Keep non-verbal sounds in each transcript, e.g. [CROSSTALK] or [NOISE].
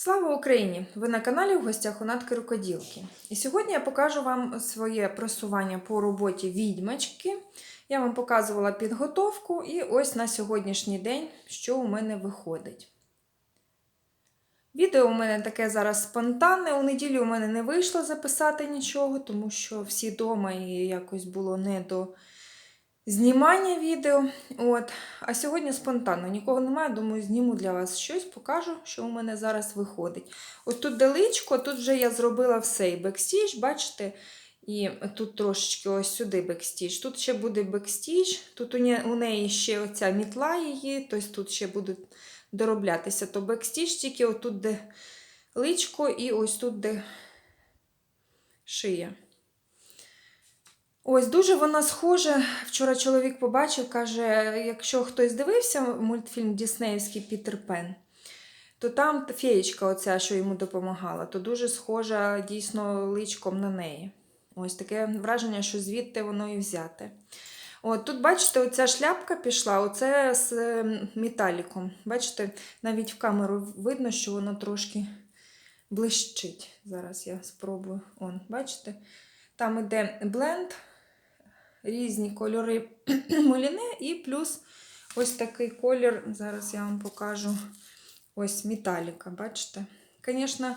Слава Україні! Ви на каналі в гостях у Натки Рукоділки. І сьогодні я покажу вам своє просування по роботі відьмачки. Я вам показувала підготовку, і ось на сьогоднішній день, що у мене виходить. Відео у мене таке зараз спонтанне. У неділю у мене не вийшло записати нічого, тому що всі вдома і якось було не до знімання відео. От. А сьогодні спонтанно, нікого немає, думаю, зніму для вас щось, покажу, що у мене зараз виходить. Ось тут деличко, тут вже я зробила все. І бекстіж, бачите, і тут трошечки ось сюди бекстіж. Тут ще буде бекстіж, тут у не- у неї ще оця мітла її, тобто тут ще буде дороблятися. То бекстіж, тільки отут, де личко, і ось тут, де шия. Ось дуже вона схожа. Вчора чоловік побачив, каже: якщо хтось дивився мультфільм Діснеївський Пітер Пен, то там феєчка, оця, що йому допомагала, то дуже схожа дійсно личком на неї. Ось таке враження, що звідти воно і взяте. От тут, бачите, оця шляпка пішла, оце з е, металіком. Бачите, навіть в камеру видно, що воно трошки блищить. Зараз я спробую. Он, бачите? Там іде бленд, різні кольори [CLEARS THROAT] моліне і плюс ось такий колір. Зараз я вам покажу ось металіка, бачите? Звісно,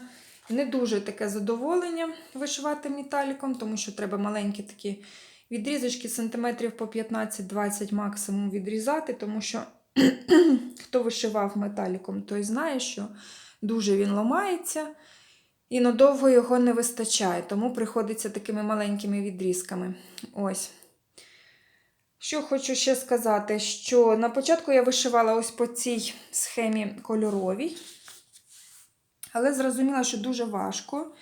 не дуже таке задоволення вишивати металіком, тому що треба маленькі такі відрізочки сантиметрів по 15-20 максимум відрізати, тому що [CLEARS THROAT] хто вишивав металіком, той знає, що дуже він ламається. І надовго його не вистачає, тому приходиться такими маленькими відрізками. Ось. Що хочу ще сказати, що на початку я вишивала ось по цій схемі кольоровій, але зрозуміла, що дуже важко,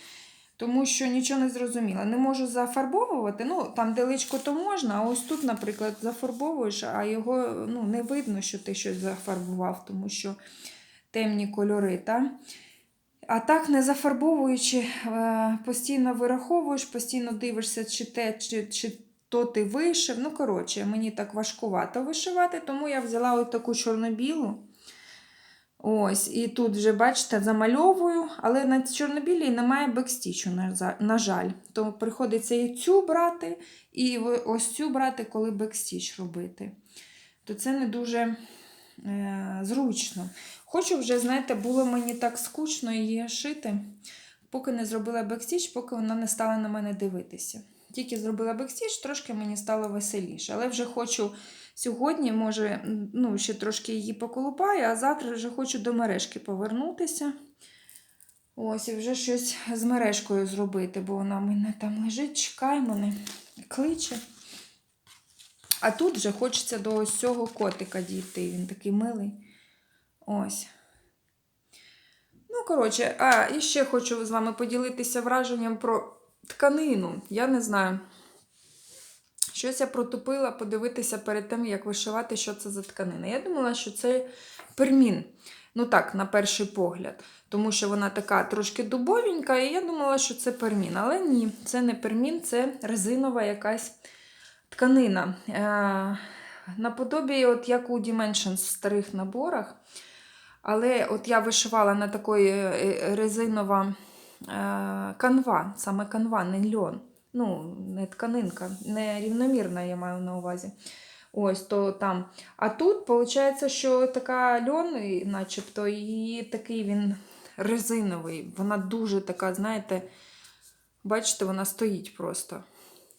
тому що нічого не зрозуміла. Не можу зафарбовувати. Ну, там де личко, то можна, а ось тут, наприклад, зафарбовуєш, а його ну, не видно, що ти щось зафарбував, тому що темні кольори. Та? А так, не зафарбовуючи, е, постійно вираховуєш, постійно дивишся, чи те, чи, чи то ти вишив. Ну, коротше, мені так важкувато вишивати, тому я взяла ось таку чорно-білу. Ось, і тут вже, бачите, замальовую, але на чорнобілій немає бекстічу, на жаль. То приходиться і цю брати, і ось цю брати, коли бекстіч робити. То це не дуже е, зручно. Хочу вже, знаєте, було мені так скучно її шити, поки не зробила бекстіч, поки вона не стала на мене дивитися. Тільки зробила бекстіч, трошки мені стало веселіше. Але вже хочу сьогодні, може, ну, ще трошки її поколупаю, а завтра вже хочу до мережки повернутися. Ось, і вже щось з мережкою зробити, бо вона мене там лежить, чекає мене, кличе. А тут вже хочеться до ось цього котика дійти. Він такий милий. Ось. Ну, коротше, а, і ще хочу з вами поділитися враженням про тканину. Я не знаю. Щось я протупила подивитися перед тим, як вишивати, що це за тканина. Я думала, що це пермін. Ну так, на перший погляд. Тому що вона така трошки дубовенька, і я думала, що це пермін. Але ні, це не пермін, це резинова якась тканина. Е, наподобі, от як у Dimensions в старих наборах. Але от я вишивала на такої е, резинова е, канва, саме канва, не льон. Ну, не тканинка, не рівномірна, я маю на увазі. Ось то там. А тут, виходить, що така льон, начебто, і такий він резиновий. Вона дуже така, знаєте, бачите, вона стоїть просто.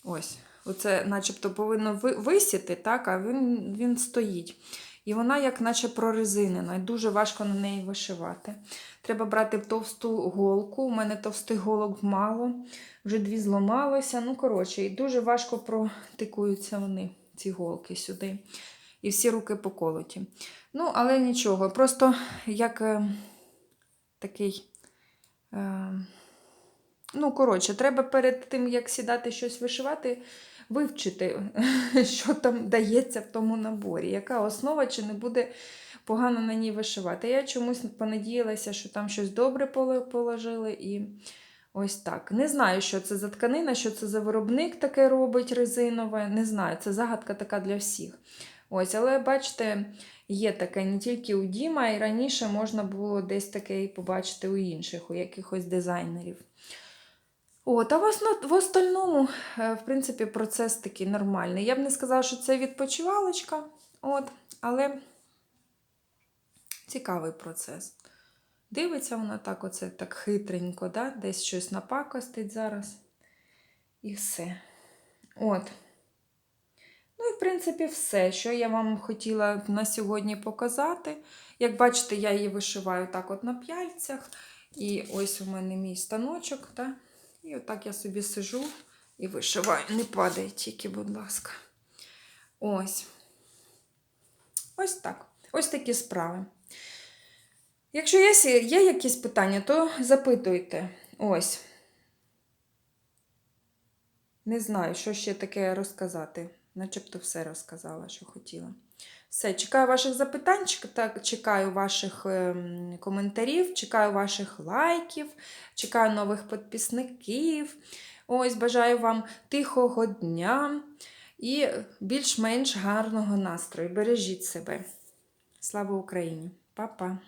Ось. Оце, начебто, повинно висіти, так, а він, він стоїть. І вона, як наче прорезинена, і дуже важко на неї вишивати. Треба брати товсту голку. У мене товстих голок мало, вже дві зламалося. Ну, коротше, і дуже важко протикуються вони, ці голки сюди. І всі руки поколоті. Ну, але нічого, просто як е, такий. Е, ну, коротше, треба перед тим, як сідати щось вишивати, вивчити, [LAUGHS] що там дається в тому наборі, яка основа, чи не буде погано на ній вишивати. Я чомусь понадіялася, що там щось добре положили. І ось так. Не знаю, що це за тканина, що це за виробник таке робить резинове. Не знаю, це загадка така для всіх. Ось, але бачите, є таке не тільки у Діма, і раніше можна було десь таке і побачити у інших, у якихось дизайнерів. От, а в, остальному, е, в принципі, процес такий нормальний. Я б не сказала, що це відпочивалочка, от, але цікавий процес. Дивиться вона так, оце так хитренько, да? десь щось напакостить зараз. І все. От. Ну і, в принципі, все, що я вам хотіла на сьогодні показати. Як бачите, я її вишиваю так от на п'яльцях. І ось у мене мій станочок. Да? І отак я собі сижу і вишиваю. Не падає тільки, будь ласка. Ось. Ось так. Ось такі справи. Якщо є, є якісь питання, то запитуйте. Ось. Не знаю, що ще таке розказати. Начебто все розказала, що хотіла. Все, чекаю ваших запитань, чекаю ваших ем, коментарів, чекаю ваших лайків, чекаю нових підписників. Ось, бажаю вам тихого дня і більш-менш гарного настрою. Бережіть себе. Слава Україні! Па-па!